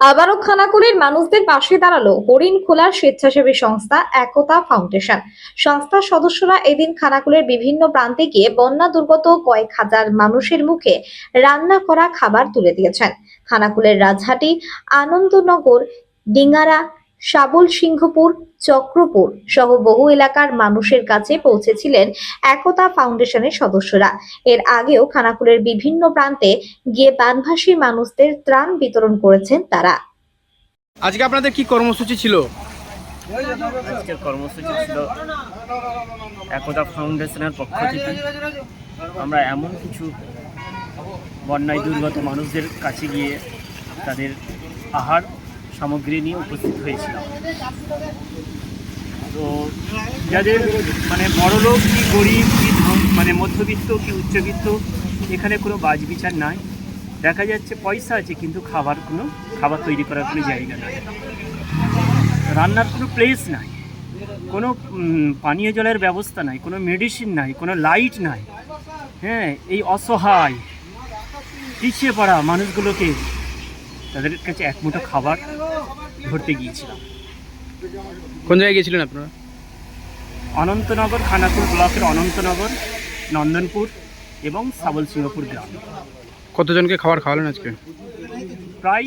আবারও খানাকুলের মানুষদের পাশে দাঁড়াল হরিণ খোলার স্বেচ্ছাসেবী সংস্থা একতা ফাউন্ডেশন। সংস্থার সদস্যরা এদিন খানাকুলের বিভিন্ন প্রান্তে গিয়ে বন্যা দুর্গত কয়েক হাজার মানুষের মুখে রান্না করা খাবার তুলে দিয়েছেন। খানাকুলের রাজহাটি আনন্দনগর ডিঙ্গারা সাবল সিংহপুর চক্রপুর সহ বহু এলাকার মানুষের কাছে পৌঁছেছিলেন একতা ফাউন্ডেশনের সদস্যরা। এর আগেও খানাকুলের বিভিন্ন প্রান্তে গিয়ে বানভাসী মানুষদের ত্রাণ বিতরণ করেছেন তারা। আজকে আপনাদের কি কর্মসূচি ছিল? আজকের কর্মসূচি ছিল একতা ফাউন্ডেশনের পক্ষ থেকে। আমরা এমন কিছু বন্যায় দুর্গত মানুষদের কাছে গিয়ে তাদের আহার সামগ্রী নিয়ে উপস্থিত হয়েছিলাম। তো যাদের মানে বড়লোক কি গরিব, কি মানে মধ্যবিত্ত, কি উচ্চবিত্ত, এখানে কোনো বাজ বিচার নাই। দেখা যাচ্ছে পয়সা আছে, কিন্তু খাবার কোনো, খাবার তৈরি করার কোনো জায়গা নাই। রান্নার কোনো প্লেস নাই। কোনো পানীয় জলের ব্যবস্থা নাই, কোনো মেডিসিন নাই, কোনো লাইট নাই। হ্যাঁ এই অসহায়, পিছিয়ে পড়া মানুষগুলোকে তাদের কাছে এক মুঠো খাবার ধরতে গিয়েছিলাম। কোন জায়গায় গিয়েছিলেন আপনারা? অনন্তনগর খানাপুর ব্লকের অনন্তনগর নন্দনপুর এবং সাবল সিংহপুর গ্রাম। কতজনকে খাবার খাওয়ালেন আজকে? প্রায়